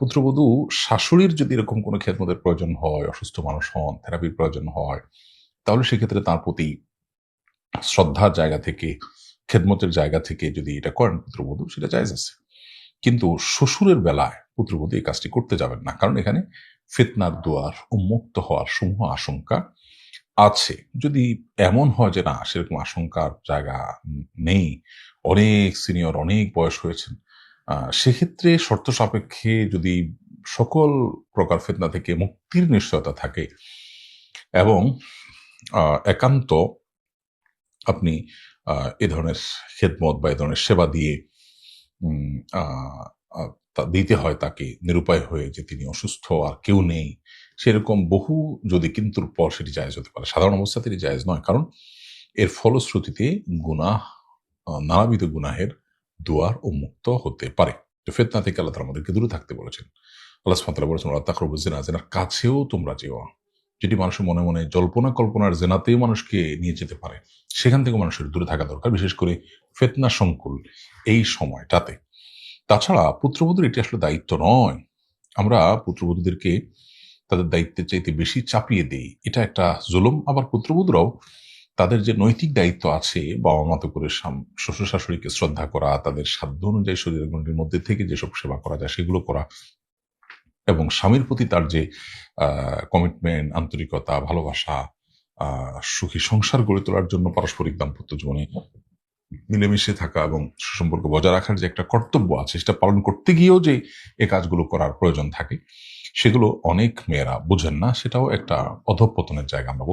পুত্রবধূ শাশুড়ির যদি এরকম কোনো খেদমতের প্রয়োজন হয়, অসুস্থ মানুষ হন থেরাপির প্রয়োজন হয়, তাহলে সেক্ষেত্রে তার প্রতি শ্রদ্ধার জায়গা থেকে, খেদমতের জায়গা থেকে যদি এটা করেন পুত্রবধূ, সেটা জায়জ আছে। কিন্তু শ্বশুরের বেলায় পুত্রবধূ এই কাজটি করতে যাবেন না, কারণ এখানে ফিতনার দুয়ার উন্মুক্ত হওয়ার সমূহ আশঙ্কা আছে। যদি এমন হয় যে না, সেরকম আশঙ্কার জায়গা নেই, অনেক সিনিয়র অনেক বয়স হয়েছেন সেক্ষেত্রে শর্ত সাপেক্ষে যদি সকল প্রকার ফিতনা থেকে মুক্তির নিশ্চয়তা থাকে এবং একান্ত আপনি এ ধরনের খেদমত বা এ ধরনের সেবা দিয়ে দিতে হয় তাকে নিরুপায় হয়ে যে তিনি অসুস্থ, আর কেউ নেই, সেরকম বহু যদি কিন্তুর পর সেটি জায়জ হতে পারে। সাধারণ অবস্থাতে এটি জায়েজ নয়। কারণ এর ফলশ্রুতিতে গুনাহ নানাবিধ গুনাহের দুয়ার উন্মুক্ত হতে পারে। তো ফেতনা থেকে আল্লাহ তাআলা আমাদেরকে দূরে থাকতে বলেছেন। আল্লাহ সুবহানাহু বলেছেন আল্লাহ তাকরবু জিনা জেনার কাছেও তোমরা যেও যেটি মানুষের মনে মনে জল্পনা কল্পনার জেনাতেও মানুষকে নিয়ে যেতে পারে। সেখান থেকে মানুষের দূরে থাকা দরকার, বিশেষ করে ফেতনা সংকুল এই সময়টাতে। তাছাড়া পুত্রবধূর এটি আসলে দায়িত্ব নয়। আমরা পুত্রবধূদেরকে তাদের দায়িত্বের চাইতে বেশি চাপিয়ে দিই। এটা একটা জুলুম। আবার পুত্রবধূরাও তাদের যে নৈতিক দায়িত্ব আছে, বাবা মতো করে শ্বশুর শাশুড়িকে শ্রদ্ধা করা, তাদের সাধ্য অনুযায়ী শরীরের গণ্ডির মধ্যে থেকে যেসব সেবা করা যায় সেগুলো করা এবং স্বামীর প্রতি তার যে কমিটমেন্ট আন্তরিকতা, ভালোবাসা সুখী সংসার গড়ে তোলার জন্য পারস্পরিক দাম্পত্য জীবনে মিলেমিশে থাকা এবং সুসম্পর্ক বজায় রাখার যে একটা কর্তব্য আছে, সেটা পালন করতে গিয়েও যে এ কাজগুলো করার প্রয়োজন থাকে, সেগুলো অনেক মেয়েরা বুঝেন না, সেটাও একটা অধঃপতনের জায়গা আমরা